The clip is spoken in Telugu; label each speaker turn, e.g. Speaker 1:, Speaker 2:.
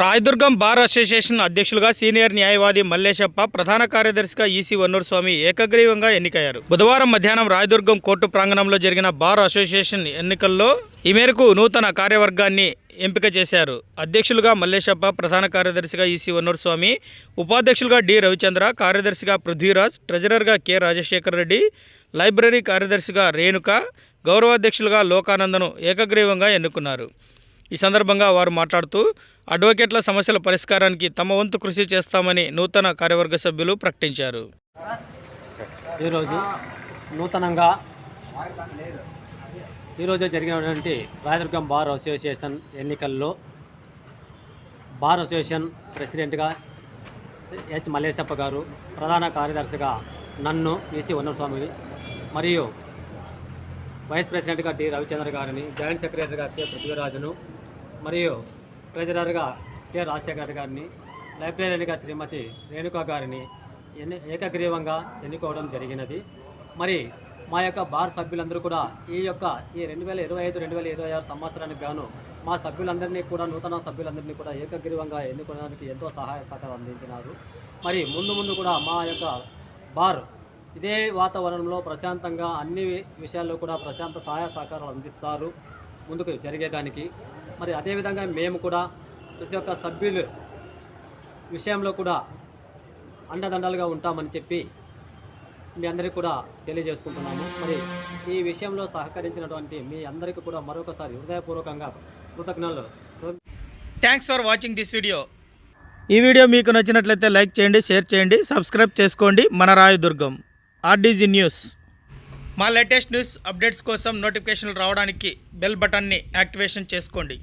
Speaker 1: రాయదుర్గం బార్ అసోసియేషన్ అధ్యక్షులుగా సీనియర్ న్యాయవాది మల్లేశప్ప ప్రధాన కార్యదర్శిగా ఈసీ వన్నూరు స్వామి ఏకగ్రీవంగా ఎన్నికయ్యారు. బుధవారం మధ్యాహ్నం రాయదుర్గం కోర్టు ప్రాంగణంలో జరిగిన బార్ అసోసియేషన్ ఎన్నికల్లో ఈ మేరకు నూతన కార్యవర్గాన్ని ఎంపిక చేశారు. అధ్యక్షులుగా మల్లేశప్ప ప్రధాన కార్యదర్శిగా ఈసీ వన్నూరు స్వామి ఉపాధ్యక్షులుగా డి రవిచంద్ర కార్యదర్శిగా పృథ్వీరాజ్ ట్రెజరర్గా కె రాజశేఖర్ రెడ్డి లైబ్రరీ కార్యదర్శిగా రేణుక గౌరవాధ్యక్షులుగా లోకానందను ఏకగ్రీవంగా ఎన్నుకున్నారు. ఈ సందర్భంగా వారు మాట్లాడుతూ అడ్వకేట్ల సమస్యల పరిష్కారానికి తమ వంతు కృషి చేస్తామని నూతన కార్యవర్గ సభ్యులు ప్రకటించారు.
Speaker 2: ఈరోజు నూతనంగా ఈరోజు జరిగినటువంటి రాయదుర్గం బార్ అసోసియేషన్ ఎన్నికల్లో బార్ అసోసియేషన్ ప్రెసిడెంట్గా హెచ్ మల్లేశప్ప గారు ప్రధాన కార్యదర్శిగా నన్ను ఈసీ ఉన్నస్వామి మరియు వైస్ ప్రెసిడెంట్గా డి రవిచంద్ర గారిని జాయింట్ సెక్రటరీగా కె పృథ్వీరాజును మరియు ట్రెజరర్గా కె. రాజశేఖర్ గారిని లైబ్రరీగా శ్రీమతి రేణుకా గారిని ఎన్ని ఏకగ్రీవంగా ఎన్నుకోవడం జరిగినది. మరి మా యొక్క బార్ సభ్యులందరూ కూడా ఈ యొక్క ఈ రెండు వేల ఇరవై ఐదు రెండు వేల ఇరవై ఆరు సంవత్సరానికి గాను మా సభ్యులందరినీ కూడా నూతన సభ్యులందరినీ కూడా ఏకగ్రీవంగా ఎన్నుకోవడానికి ఎంతో సహాయ సహకారం అందించినారు. మరి ముందు ముందు కూడా మా యొక్క బార్ ఇదే వాతావరణంలో ప్రశాంతంగా అన్ని విషయాల్లో కూడా ప్రశాంత సహాయ సహకారాలు అందిస్తారు. ముందుకు జరిగేదానికి మరి అదేవిధంగా మేము కూడా ప్రతి ఒక్క సభ్యులు విషయంలో కూడా అండదండలుగా ఉంటామని చెప్పి మీ అందరికీ కూడా తెలియజేసుకుంటున్నాము. మరి ఈ విషయంలో సహకరించినటువంటి మీ అందరికీ కూడా మరొకసారి హృదయపూర్వకంగా కృతజ్ఞతలు.
Speaker 1: Thanks for watching this video ఈ వీడియో మీకు నచ్చినట్లయితే లైక్ చేయండి షేర్ చేయండి సబ్స్క్రైబ్ చేసుకోండి. మన రాయదుర్గం ఆర్డీజీ న్యూస్. మా లేటెస్ట్ న్యూస్ అప్డేట్స్ కోసం నోటిఫికేషన్లు రావడానికి బెల్ బటన్ని యాక్టివేషన్ చేసుకోండి.